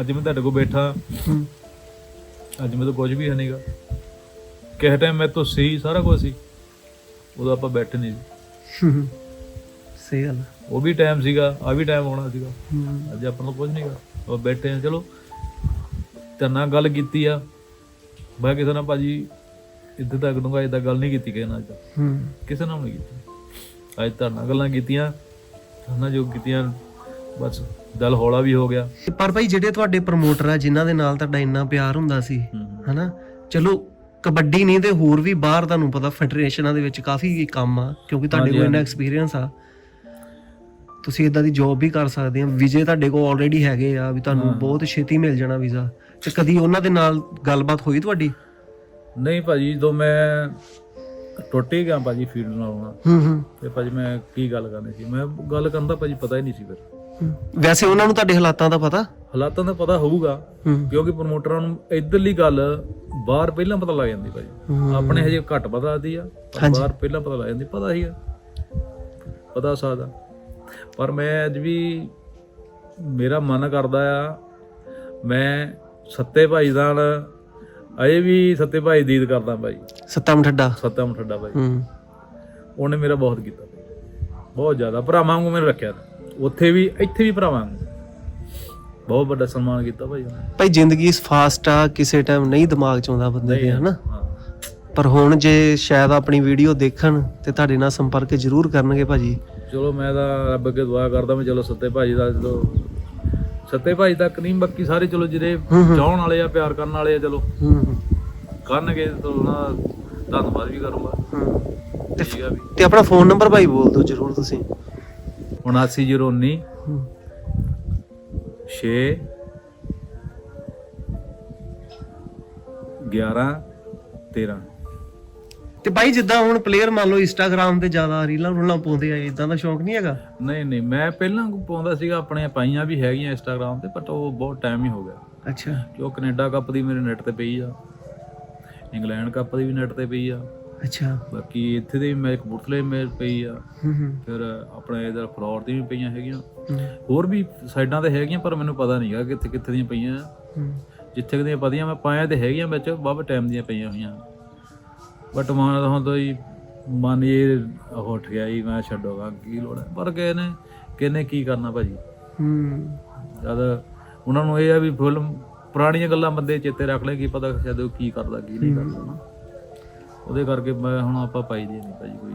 ਅੱਜ ਮੈਂ ਤੁਹਾਡੇ ਕੋਲ ਬੈਠਾ। ਹੂੰ। ਅੱਜ ਮੇਰੇ ਤੋਂ ਕੁਝ ਵੀ ਹੈ ਨਹੀਂਗਾ ਕਿਸੇ ਟਾਈਮ ਮੇਰੇ ਤੋਂ ਸੀ ਸਾਰਾ ਕੁਝ ਸੀ। ਉਦੋਂ ਆਪਾਂ ਬੈਠੇ ਨਹੀਂ ਸੀ। ਸਹੀ ਗੱਲ। ਉਹ ਵੀ ਟਾਈਮ ਸੀਗਾ ਆ ਵੀ ਟਾਈਮ ਆਉਣਾ ਸੀਗਾ। ਅੱਜ ਆਪਾਂ ਨੂੰ ਕੁਝ ਨਹੀਂਗਾ ਉਹ ਬੈਠੇ ਆ ਚਲੋ। ਤੇ ਨਾਲ ਗੱਲ ਕੀਤੀ ਆ। ਮੈਂ ਕਿਸੇ ਨਾਲ ਭਾਜੀ ਇੱਥੇ ਤੱਕ ਡੂੰਗਾ ਇਦਾਂ ਗੱਲ ਨਹੀਂ ਕੀਤੀ ਕਿਸੇ ਨਾਲ ਅੱਜ। ਕਿਸੇ ਨਾਲ ਨਹੀਂ ਕੀਤੀ। ਅੱਜ ਤਾਂ ਗੱਲਾਂ ਕੀਤੀਆਂ ਉਹਨਾਂ ਜੋ ਕੀਤੀਆਂ ਬਸ ਦਿਲ ਹੌਲਾ ਵੀ ਹੋ ਗਿਆ। ਪਰ ਭਾਈ ਜਿਹੜੇ ਤੁਹਾਡੇ ਪ੍ਰਮੋਟਰ ਆ ਜਿਨ੍ਹਾਂ ਦੇ ਨਾਲ ਤੁਹਾਡਾ ਇੰਨਾ ਪਿਆਰ ਹੁੰਦਾ ਸੀ ਹਨਾ? ਚਲੋ ਕਬੱਡੀ ਨਹੀਂ ਤੇ ਹੋਰ ਵੀ ਬਾਹਰ ਤੁਹਾਨੂੰ ਪਤਾ ਫੈਡਰੇਸ਼ਨਾਂ ਦੇ ਵਿੱਚ ਕਾਫੀ ਕੰਮ ਆ ਕਿਉਂਕਿ ਤੁਹਾਡੇ ਕੋਲ ਇੰਨਾ। ਐਕਸਪੀਰੀਅੰਸ ਆ ਤੁਸੀਂ ਇਦਾਂ ਦੀ ਜੌਬ ਵੀ ਕਰ ਸਕਦੇ ਆ ਵੀਜ਼ੇ ਤੁਹਾਡੇ ਕੋਲ ਆਲਰੇਡੀ ਹੈਗੇ ਆ ਵੀ ਤੁਹਾਨੂੰ। ਬਹੁਤ ਛੇਤੀ ਮਿਲ ਜਾਣਾ ਵੀਜ਼ਾ ਤੇ ਕਦੀ ਉਹਨਾਂ ਦੇ ਨਾਲ ਗੱਲਬਾਤ ਹੋਈ ਤੁਹਾਡੀ ਨਹੀਂ ਭਾਜੀ ਜਦੋਂ ਮੈਂ ਟੁੱਟ ਹੀ ਗਿਆ ਭਾਜੀ ਫੀਲਡ ਨਾਲ ਹੂੰ ਹੂੰ ਤੇ ਭਾਜੀ ਮੈਂ ਕੀ ਗੱਲ ਕਰਨੀ ਸੀ ਮੈਂ ਗੱਲ ਕਰਨ ਦਾ ਭਾਜੀ ਪਤਾ ਹੀ ਨਹੀਂ ਸੀ ਫਿਰ। ਵੈਸੇ ਉਹਨਾਂ ਨੂੰ ਤੁਹਾਡੇ ਹਾਲਾਤਾਂ ਦਾ ਪਤਾ? ਹਾਲਾਤਾਂ ਦਾ ਪਤਾ ਹੋਊਗਾ ਹੂੰ। ਕਿਉਂਕਿ ਪ੍ਰਮੋਟਰਾਂ ਨੂੰ ਇਧਰਲੀ ਗੱਲ ਬਾਹਰ ਪਹਿਲਾਂ ਪਤਾ ਲੱਗ ਜਾਂਦੀ ਹੂੰ। ਆਪਣੇ ਹਜੇ ਘੱਟ ਪਤਾ ਆਦੀ ਆ। ਬਾਹਰ ਪਹਿਲਾਂ ਪਤਾ ਲੱਗ ਜਾਂਦੀ ਪਤਾ ਸੀਗਾ ਪਤਾ ਸਕਦਾ ਪਰ ਮੈਂ ਅੱਜ ਵੀ ਮੇਰਾ ਮਨ ਕਰਦਾ ਆ ਮੈਂ ਸੱਤੇ ਭਾਈ ਦਾ ਅਜੇ ਵੀ ਸੱਤੇ ਭਾਈ ਦੀਦ ਕਰਦਾ ਭਾਈ। ਸੱਤਮ ਠੱਡਾ ਸੱਤਮ ਠੱਡਾ ਭਾਈ। ਹੂੰ। ਉਹਨੇ ਮੇਰਾ ਬਹੁਤ ਕੀਤਾ। ਭਾਈ ਬਹੁਤ ਜ਼ਿਆਦਾ। ਭਰਾਵਾਂ ਵਾਂਗੂ ਮੈਨੂੰ ਰੱਖਿਆ। ਉੱਥੇ ਵੀ ਇੱਥੇ ਵੀ ਭਰਾਵਾਂ ਬਹੁਤ ਵੱਡਾ ਸਨਮਾਨ ਕੀਤਾ ਭਾਈ ਉਹਨੇ। ਭਾਈ ਜ਼ਿੰਦਗੀ ਫਾਸਟ ਆ ਕਿਸੇ ਟਾਈਮ ਨਹੀਂ ਦਿਮਾਗ ਚ ਆਉਂਦਾ ਬੰਦੇ ਦੇ ਹਨਾ? ਹਾਂ। ਪਰ ਹੁਣ ਜੇ ਸ਼ਾਇਦ ਆਪਣੀ ਵੀਡੀਓ ਦੇਖਣ ਤੇ ਤੁਹਾਡੇ ਨਾਲ ਸੰਪਰਕ ਜ਼ਰੂਰ ਕਰਨਗੇ ਭਾਜੀ। ਚਲੋ ਮੈਂ ਤਾਂ ਰੱਬ ਅੱਗੇ ਦੁਆ ਕਰਦਾ ਮੈਂ ਚਲੋ ਸੱਤੇ ਭਾਜੀ ਦਾ ਚਲੋ ਸੱਤੇ ਭਾਜੀ ਤੱਕ ਨਹੀਂ ਬਾਕੀ ਸਾਰੇ ਚਲੋ ਜਿਹੜੇ ਹੂੰ ਹੂੰ। ਚਾਹਣ ਵਾਲੇ ਆ ਪਿਆਰ ਕਰਨ ਵਾਲੇ ਆ ਚਲੋ। ਹੂੰ ਹੂੰ, ਕਰਨਗੇ ਤਾਂ ਉਹਨਾਂ ਦਾ ਧੰਨਵਾਦ ਵੀ ਕਰੂੰਗਾ। ਹੂੰ। ਤੇ ਠੀਕ ਆ ਵੀ। ਤੇ ਆਪਣਾ ਫੋਨ ਨੰਬਰ ਭਾਈ ਬੋਲ ਦਿਓ ਜ਼ਰੂਰ ਤੁਸੀਂ। 79019 ਹੂੰ। 6 11 13 ਤੇ ਭਾਈ ਜਿੱਦਾਂ ਹੁਣ ਪਲੇਅਰ ਮੰਨ ਲਓ ਇੰਸਟਾਗ੍ਰam ਤੇ ਜ਼ਿਆਦਾ ਰੀਲਾਂ ਰੂਲਾਂ ਪਾਉਂਦੇ ਆ ਇਦਾਂ ਦਾ ਸ਼ੌਂਕ ਨਹੀਂ ਹੈਗਾ? ਨਹੀਂ ਨਹੀਂ ਮੈਂ ਪਹਿਲਾਂ ਪਾਉਂਦਾ ਸੀਗਾ ਆਪਣੇ ਪਾਈਆਂ ਵੀ ਹੈਗੀਆਂ ਇੰਸਟਾਗ੍ਰam ਤੇ ਬਟ ਉਹ ਬਹੁਤ ਟਾਈਮ ਹੀ ਹੋ ਗਿਆ। ਅੱਛਾ। ਕਿਉਂ ਕੈਨੇਡਾ ਕੱਪ ਦੀ ਮੇਰੇ ਨੈਟ ਤੇ ਪਈ ਆ ਇੰਗਲੈਂਡ ਕੱਪ ਦੀ ਵੀ ਨੈਟ ਤੇ ਪਈ ਆ। ਅੱਛਾ। ਬਾਕੀ ਇੱਥੇ ਦੇ ਵੀ ਮੈਂ ਕਪੂਰਥਲੇ ਮੇਲ ਪਈ ਆ। ਹੂੰ ਹੂੰ। ਫਿਰ ਆਪਣੇ ਇਧਰ ਫਲੋਰ ਦੀ ਵੀ ਪਈਆਂ ਹੈਗੀਆਂ। ਹੂੰ, ਹੋਰ ਵੀ ਸਾਈਡਾਂ ਤੇ ਹੈਗੀਆਂ ਪਰ ਮੈਨੂੰ ਪਤਾ ਨਹੀਂਗਾ ਕਿੱਥੇ ਕਿੱਥੇ ਦੀਆਂ ਪਈਆਂ। ਹੂੰ। ਜਿੱਥੇ ਕਿਤੇ ਪਦੀਆਂ ਮੈਂ ਪਾਇਆ ਤੇ ਹੈਗੀਆਂ ਵਿੱਚ ਬਾਬਾ ਟਾਈਮ ਦੀਆਂ ਪਈਆਂ ਹੋਈਆਂ। ਬਟ ਮਨ ਹੁਣ ਤੋਂ ਹੀ ਮਨ ਇਹ ਉਹ ਉੱਠ ਗਿਆ ਜੀ ਮੈਂ ਛੱਡੋਗਾ ਕੀ ਲੋੜ ਹੈ? ਪਰ ਕਿਸੇ ਨੇ ਕਿਹਨੇ ਕੀ ਕਰਨਾ ਭਾਜੀ? ਹੂੰ। ਜਦ ਉਹਨਾਂ ਨੂੰ ਇਹ ਆ ਵੀ ਫਿਲਮ ਪੁਰਾਣੀਆਂ ਗੱਲਾਂ ਬੰਦੇ ਚੇਤੇ ਰੱਖ ਲੈ ਕੀ ਪਤਾ ਸ਼ਾਇਦ ਉਹ ਕੀ ਕਰਦਾ ਕੀ ਨਹੀਂ ਕਰਦਾ। ਨਾ ਉਹਦੇ ਕਰਕੇ ਮੈਂ ਹੁਣ ਆਪਾਂ ਪਾਈ ਦੀ ਨਹੀਂ ਭਾਜੀ ਕੋਈ।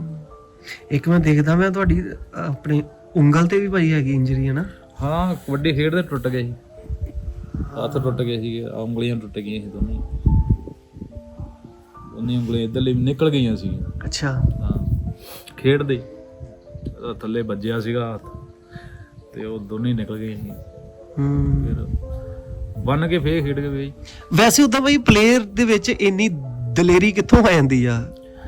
ਇੱਕ ਮੈਂ ਦੇਖਦਾ ਮੈਂ ਤੁਹਾਡੀ ਅਹ, ਆਪਣੇ ਉਂਗਲ ਤੇ ਵੀ ਭਾਈ ਹੈਗੀ ਇੰਜਰੀ ਹੈ ਨਾ? ਹਾਂ ਕਬੱਡੀ ਖੇਡਦੇ ਟੁੱਟ ਗਏ ਸੀ। ਹੱਥ ਟੁੱਟ ਗਏ ਆਹ ਉਂਗਲੀਆਂ ਟੁੱਟ ਗਈਆਂ ਸੀ ਦੋਨੇ। ਦੋਨੇ ਉਂਗਲੀਆਂ ਇੱਧਰਲੇ ਵੀ ਨਿਕਲ ਗਈਆਂ ਸੀ। ਅੱਛਾ। ਹਾਂ ਖੇਡਦੇ ਉਹਦਾ ਥੱਲੇ ਵੱਜਿਆ ਸੀਗਾ ਹੱਥ ਤੇ ਉਹ ਦੋਨੇ ਨਿਕਲ ਗਏ ਸੀ। ਹੂੰ। ਫਿਰ ਬੰਨ ਕੇ ਫੇਰ ਖੇਡ ਕੇ ਵੀ ਵੈਸੇ ਉਦਾਂ ਭਾਈ ਪਲੇਅਰ ਦੇ ਵਿੱਚ ਇੰਨੀ ਦਲੇਰੀ ਕਿੱਥੋਂ ਆ ਜਾਂਦੀ ਆ?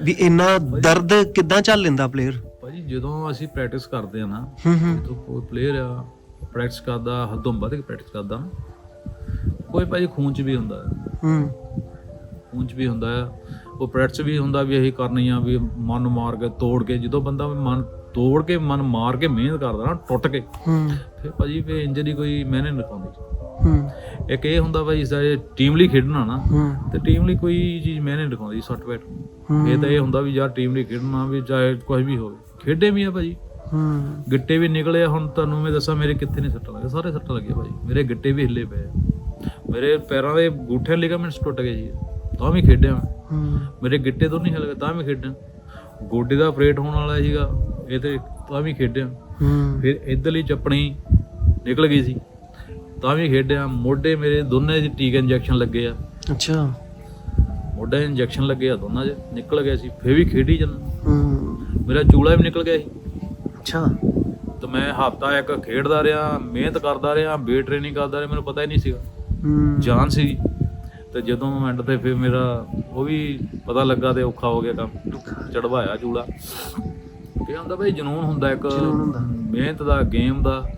ਵੀ ਇੰਨਾ ਦਰਦ ਕਿੱਦਾਂ ਝੱਲ ਲੈਂਦਾ ਪਲੇਅਰ ਭਾਜੀ ਜਦੋਂ ਅਸੀਂ ਪ੍ਰੈਕਟਿਸ ਕਰਦੇ ਆ ਨਾ ਜਦੋਂ ਕੋਈ ਪਲੇਅਰ ਆ ਪ੍ਰੈਕਟਿਸ ਕਰਦਾ ਹੱਦੋਂ ਵੱਧ ਕੇ ਪ੍ਰੈਕਟਿਸ ਕਰਦਾ ਨਾ ਕੋਈ ਭਾਜੀ ਖੂਨ ਚ ਵੀ ਹੁੰਦਾ ਹੈ। ਖੂਨ ਚ ਵੀ ਹੁੰਦਾ ਆ। ਉਹ ਪ੍ਰੈਕਟਿਸ ਵੀ ਹੁੰਦਾ ਵੀ ਇਹੀ ਕਰਨੀ ਆ ਵੀ ਮਨ ਮਾਰ ਕੇ ਤੋੜ ਕੇ ਜਦੋਂ ਬੰਦਾ ਮਨ ਤੋੜ ਕੇ ਮਨ ਮਾਰ ਕੇ ਮਿਹਨਤ ਕਰਦਾ ਨਾ ਟੁੱਟ ਕੇ ਹੂੰ। ਫਿਰ ਭਾਜੀ ਫੇ ਇੰਜਰੀ ਕੋਈ ਮੈਨੇ ਨਹੀਂ ਰਖਾਉਂਦੀ ਹੂੰ ਇੱਕ ਇਹ ਹੁੰਦਾ ਭਾਈ ਸਾਰੇ ਟੀਮ ਲਈ ਖੇਡਣਾ ਨਾ ਤੇ ਟੀਮ ਲਈ ਕੋਈ ਚੀਜ਼ ਮੈਨੇ ਨਹੀਂ ਰਖਾਉਂਦੀ ਸੱਟ ਪੇਟ ਇਹ ਤਾਂ ਇਹ ਹੁੰਦਾ ਵੀ ਯਾਰ ਟੀਮ ਲਈ ਖੇਡਣਾ ਵੀ ਚਾਹੇ ਕੁਝ ਵੀ ਹੋਵੇ। ਖੇਡੇ ਵੀ ਆ ਭਾਜੀ। ਹੂੰ। ਗਿੱਟੇ ਵੀ ਨਿਕਲੇ ਆ, ਹੁਣ ਤੁਹਾਨੂੰ ਮੈਂ ਦੱਸਾਂ ਮੇਰੇ ਕਿੱਥੇ ਨਹੀਂ ਸੱਟ ਲੱਗੇ ਸਾਰੇ ਸੱਟ ਲੱਗੇ ਭਾਜੀ। ਮੇਰੇ ਗਿੱਟੇ ਵੀ ਹਿੱਲੇ ਪਏ ਆ। ਮੇਰੇ ਪੈਰਾਂ ਦੇ ਗੂਠੇ ਲਿਗਾਮੈਂਟਸ ਟੁੱਟ ਗਏ ਜੀ। ਤਾਂ ਵੀ ਖੇਡਿਆ ਮੈਂ। ਹੂੰ। ਮੇਰੇ ਗਿੱਟੇ ਤੋਂ ਨਹੀਂ ਹਿੱਲ ਗਏ ਤਾਂ ਵੀ ਖੇਡਿਆ। ਗੋਡੇ ਦਾ ਆਪਰੇਟ ਹੋਣ ਵਾਲਾ ਸੀਗਾ ਇਹ ਤੇ ਤਾਂ ਵੀ ਖੇਡਿਆ। ਹੂੰ। ਫਿਰ ਇਧਰਲੀ ਚੱਪਣੀ ਨਿਕਲ ਗਈ ਸੀ। ਤਾਂ ਵੀ ਖੇਡਿਆ ਮੋਢੇ ਮੇਰੇ ਦੋਨੇ ਦੀ ਟੀਕਾ ਇੰਜੈਕਸ਼ਨ ਲੱਗੇ ਆ। ਅੱਛਾ। ਮੋਢੇ ਇੰਜੈਕਸ਼ਨ ਲੱਗੇ ਆ ਦੋਨਾਂ 'ਚ ਨਿਕਲ ਗਏ ਸੀ ਫਿਰ ਵੀ ਖੇਡੀ ਜਾਂਦਾ। ਹੂੰ। ਮੇਰਾ ਚੂਲਾ ਵੀ ਨਿਕਲ ਗਿਆ ਸੀ। ਅੱਛਾ। ਤੇ ਮੈਂ ਹਫਤਾ ਇੱਕ ਖੇਡਦਾ ਰਿਹਾ ਮਿਹਨਤ ਕਰਦਾ ਰਿਹਾ ਵੇ ਟ੍ਰੇਨਿੰਗ ਕਰਦਾ ਰਿਹਾ ਮੈਨੂੰ ਪਤਾ ਹੀ ਨਹੀਂ ਸੀਗਾ। ਹੂੰ। ਜਾਨ ਸੀ ਤੇ ਜਦੋਂ ਐਂਡ ਤੇ ਫਿਰ ਮੇਰਾ ਉਹ ਵੀ ਪਤਾ ਲੱਗਾ ਤੇ ਔਖਾ ਹੋ ਗਿਆ ਕੰਮ। ਚੜਵਾਇਆ ਚੂਲਾ। ਇਹ ਹੁੰਦਾ ਬਈ ਜਨੂਨ ਹੁੰਦਾ ਇੱਕ। ਜਨੂੰਨ ਹੁੰਦਾ। ਮਿਹਨਤ ਦਾ ਗੇਮ ਦਾ।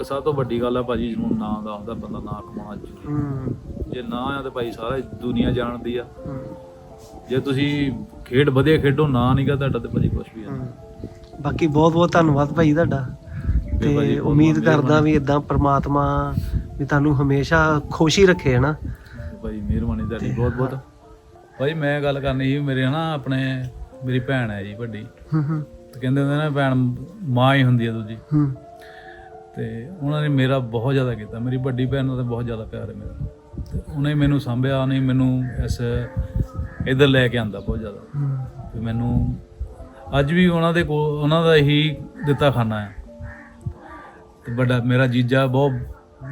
ਇੱਕ ਸਭ ਤੋਂ ਵੱਡੀ ਗੱਲ ਆ ਭਾਜੀ ਜਨੂਨ ਨਾ ਦਾ ਹੁੰਦਾ ਬੰਦਾ ਨਾ ਕਮਾਉਣਾ ਜ਼ਰੂਰੀ ਹੂੰ। ਜੇ ਨਾ ਆ ਤੇ ਭਾਈ ਸਾਰਾ ਦੁਨੀਆ ਜਾਣਦੀ ਆ। ਜੇ ਤੁਸੀਂ ਖੇਡ ਵਧੀਆ ਖੇਡੋ ਨਾ ਨਹੀਂਗਾ ਤੁਹਾਡਾ ਤੇ ਭਾਜੀ ਕੁਝ ਵੀ ਆ। ਬਾਕੀ ਬਹੁਤ ਬਹੁਤ ਧੰਨਵਾਦ ਭਾਈ ਤੁਹਾਡਾ। ਤੇ ਉਮੀਦ ਕਰਦਾ ਵੀ ਇਦਾਂ ਪ੍ਰਮਾਤਮਾ ਵੀ ਤੁਹਾਨੂੰ ਹਮੇਸ਼ਾ ਖੁਸ਼ੀ ਰੱਖੇ ਹਨਾ? ਭਾਈ ਮਿਹਰਬਾਨੀ ਤੁਹਾਡੀ ਬਹੁਤ ਬਹੁਤ। ਭਾਈ ਮੈਂ ਗੱਲ ਕਰਨੀ ਸੀ ਮੇਰੇ ਹਨਾ ਆਪਣੇ ਮੇਰੀ ਭੈਣ ਹੈ ਜੀ ਵੱਡੀ। ਹੂੰ ਹੂੰ। ਕਹਿੰਦੇ ਹੁੰਦੇ ਨਾ ਭੈਣ ਮਾਂ ਹੀ ਹੁੰਦੀ ਹੈ ਦੂਜੀ। ਹੂੰ। ਤੇ ਉਹਨਾਂ ਨੇ ਮੇਰਾ ਬਹੁਤ ਜ਼ਿਆਦਾ ਕੀਤਾ। ਮੇਰੀ ਵੱਡੀ ਭੈਣ ਨਾਲ ਤਾਂ ਬਹੁਤ ਜ਼ਿਆਦਾ ਪਿਆਰ ਹੈ ਮੇਰਾ। ਤੇ ਉਹਨੇ ਮੈਨੂੰ ਸੰਭਿਆ ਉਹਨੇ ਮੈਨੂੰ ਇਸ ਇਧਰ ਲੈ ਕੇ ਆਂਦਾ ਬਹੁਤ ਜ਼ਿਆਦਾ। ਤੇ ਮੈਨੂੰ ਅੱਜ ਵੀ ਉਹਨਾਂ ਦੇ ਕੋਲ ਉਹਨਾਂ ਦਾ ਹੀ ਦਿੱਤਾ ਖਾਣਾ ਹੈ। ਤੇ ਵੱਡਾ ਮੇਰਾ ਜੀਜਾ ਬਹੁਤ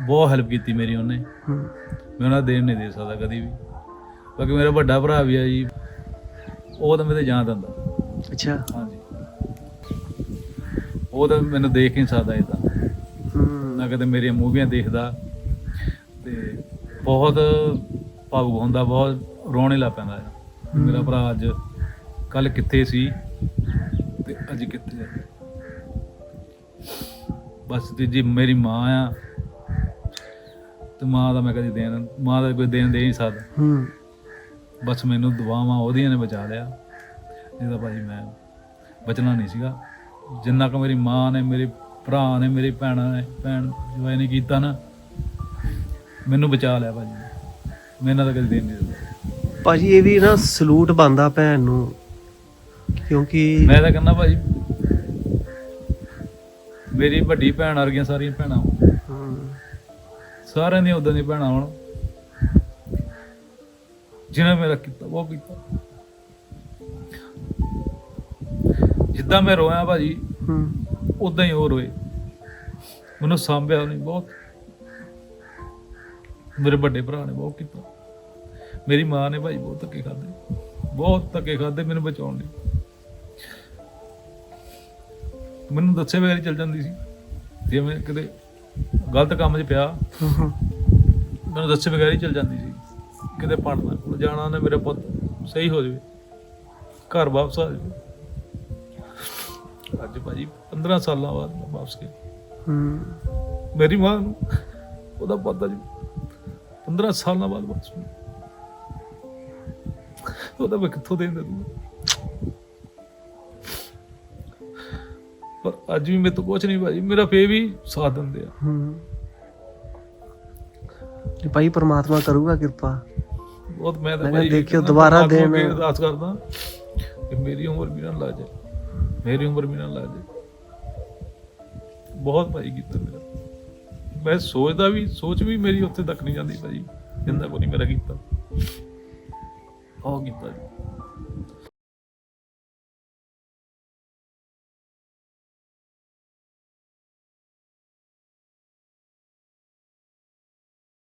ਬਹੁਤ ਹੈਲਪ ਕੀਤੀ ਮੇਰੀ ਉਹਨੇ। ਮੈਂ ਉਹਨਾਂ ਦਾ ਦੇਣ ਨਹੀਂ ਦੇ ਸਕਦਾ ਕਦੀ ਵੀ। ਬਾਕੀ ਮੇਰਾ ਵੱਡਾ ਭਰਾ ਵੀ ਆ ਜੀ ਉਹ ਤਾਂ ਮੇਰੇ ਜਾਣ ਦਿੰਦਾ। ਅੱਛਾ। ਹਾਂਜੀ। ਉਹ ਤਾਂ ਮੈਨੂੰ ਦੇਖ ਹੀ ਨਹੀਂ ਸਕਦਾ ਇਦਾਂ ਹੂੰ ਨਾ ਕਦੇ ਮੇਰੀਆਂ ਮੂਵੀਆਂ ਦੇਖਦਾ। ਤੇ ਬਹੁਤ ਭਾਵੁਕ ਹੁੰਦਾ ਬਹੁਤ ਰੋਣੇ ਲੱਗ ਪੈਂਦਾ ਹੈ ਮੇਰਾ ਭਰਾ ਅੱਜ ਕੱਲ ਕਿੱਥੇ ਸੀ ਤੇ ਅੱਜ ਕਿੱਥੇ ਹੈ ਬਸ ਤੀਜੀ ਮੇਰੀ ਮਾਂ ਆ। ਤੇ ਮਾਂ ਦਾ ਮੈਂ ਕਦੀ ਦੇਣ ਮਾਂ ਦਾ ਕੋਈ ਦੇਣ ਦੇ ਨਹੀਂ ਸਕਦਾ। ਹੂੰ। ਬਸ ਮੈਨੂੰ ਦੁਆਵਾਂ ਉਹਦੀਆਂ ਨੇ ਬਚਾ ਲਿਆ। ਨਹੀਂ ਤਾਂ ਭਾਜੀ ਮੈਂ ਬਚਣਾ ਨਹੀਂ ਸੀਗਾ। ਜਿੰਨਾ ਕੁ ਮੇਰੀ ਮਾਂ ਨੇ ਮੇਰੇ ਭਰਾ ਨੇ ਮੇਰੀ ਭੈਣਾਂ ਨੇ ਭੈਣ ਜਵਾਈ ਨੇ ਕੀਤਾ ਨਾ ਮੈਨੂੰ ਬਚਾ ਲਿਆ ਭਾਜੀ। ਮੈਂ ਇਹਨਾਂ ਦਾ ਕਦੇ ਦੇਣ ਨਹੀਂ ਦਿੰਦਾ। ਭਾਜੀ ਇਹ ਵੀ ਨਾ ਸਲੂਟ ਬੰਦਾ ਭੈਣ ਨੂੰ ਕਿਉਂਕਿ ਮੈਂ ਤਾਂ ਕਹਿੰਦਾ ਭਾਜੀ ਮੇਰੀ ਵੱਡੀ ਭੈਣ ਵਰਗੀਆਂ ਸਾਰੀਆਂ ਭੈਣਾਂ ਹੂੰ। ਸਾਰਿਆਂ ਦੀਆਂ ਉਦਾਂ ਦੀਆਂ ਭੈਣਾਂ ਹੋਣ। ਜਿਹਨੇ ਮੇਰਾ ਕੀਤਾ ਉਹ ਕੀਤਾ। ਜਿੱਦਾਂ ਮੈਂ ਰੋਇਆ ਭਾਜੀ ਹੂੰ। ਉਦਾਂ ਹੀ ਉਹ ਰੋਏ ਮੈਨੂੰ ਸਾਂਭਿਆ ਉਹਨੇ ਬਹੁਤ। ਮੇਰੇ ਵੱਡੇ ਭਰਾ ਨੇ ਬਹੁਤ ਕੀਤਾ। ਮੇਰੀ ਮਾਂ ਨੇ ਭਾਈ ਬਹੁਤ ਧੱਕੇ ਖਾਦੇ ਬਹੁਤ ਧੱਕੇ ਖਾਦੇ ਮੈਨੂੰ ਬਚਾਉਣ ਲਈ। ਮੈਨੂੰ ਦੱਸੇ ਬਗੈਰ ਚੱਲ ਜਾਂਦੀ ਸੀ। ਜੇ ਮੈਂ ਕਿਤੇ ਗਲਤ ਕੰਮ 'ਚ ਪਿਆ, ਮੈਨੂੰ ਦੱਸੇ ਬਗੈਰ ਹੀ ਚਲ ਜਾਂਦੀ ਸੀ। ਕਿਤੇ ਪੜਨਾ ਕੋਲ ਜਾਣਾ ਨੇ ਮੇਰੇ ਪੁੱਤ ਸਹੀ ਹੋ ਜਾਵੇ। ਘਰ ਵਾਪਸ ਆ ਜਾਵੇ। ਅੱਜ ਭਾਜੀ 15 ਸਾਲਾਂ ਬਾਅਦ ਮੈਂ ਵਾਪਸ ਗਿਆ। ਹੂੰ। ਮੇਰੀ ਮਾਂ ਨੂੰ ਉਹਦਾ ਪਤਾ ਜੀ 15 ਸਾਲਾਂ ਬਾਅਦ ਵਾਪਸ ਹੋਈ। ਉਹਦਾ ਮੈਂ ਕਿੱਥੋਂ ਦੇ ਦੂੰਗਾ? ਪਰ ਅੱਜ ਵੀ ਮੇਰੇ ਤੋਂ ਕੁਝ ਨਹੀਂ ਭਾਜੀ ਮੇਰਾ ਫੇ ਵੀ ਸਾਥ ਦਿੰਦੇ ਆ। ਹੂੰ। ਤੇ ਭਾਈ ਪ੍ਰਮਾਤਮਾ ਕਰੂਗਾ ਕਿਰਪਾ। ਬਹੁਤ ਮੈਂ ਤਾਂ ਮੈਂ ਕਿਹਾ ਭਾਈ ਦੇਖਿਓ ਕਹਿੰਦਾ ਦੁਬਾਰਾ ਪਰਮਾਤਮਾ ਅੱਗੇ ਅਰਦਾਸ ਕਰਦਾ ਕਿ ਮੇਰੀ ਉਮਰ ਵੀ ਨਾ ਲਾ ਜਾਏ ਮੇਰੀ ਉਮਰ ਵੀ ਨਾ ਲਾ ਜਾਏ। ਬਹੁਤ ਭਾਈ ਕੀਤਾ ਮੇਰਾ। ਮੈਂ ਸੋਚਦਾ ਵੀ, ਸੋਚ ਵੀ ਮੇਰੀ ਉੱਥੇ ਤੱਕ ਨਹੀਂ ਜਾਂਦੀ ਭਾਜੀ ਜਿੰਨਾ ਕੋ ਨਹੀਂ ਮੇਰਾ ਕੀਤਾ। ਉਹ ਕੀਤਾ ਜੀ।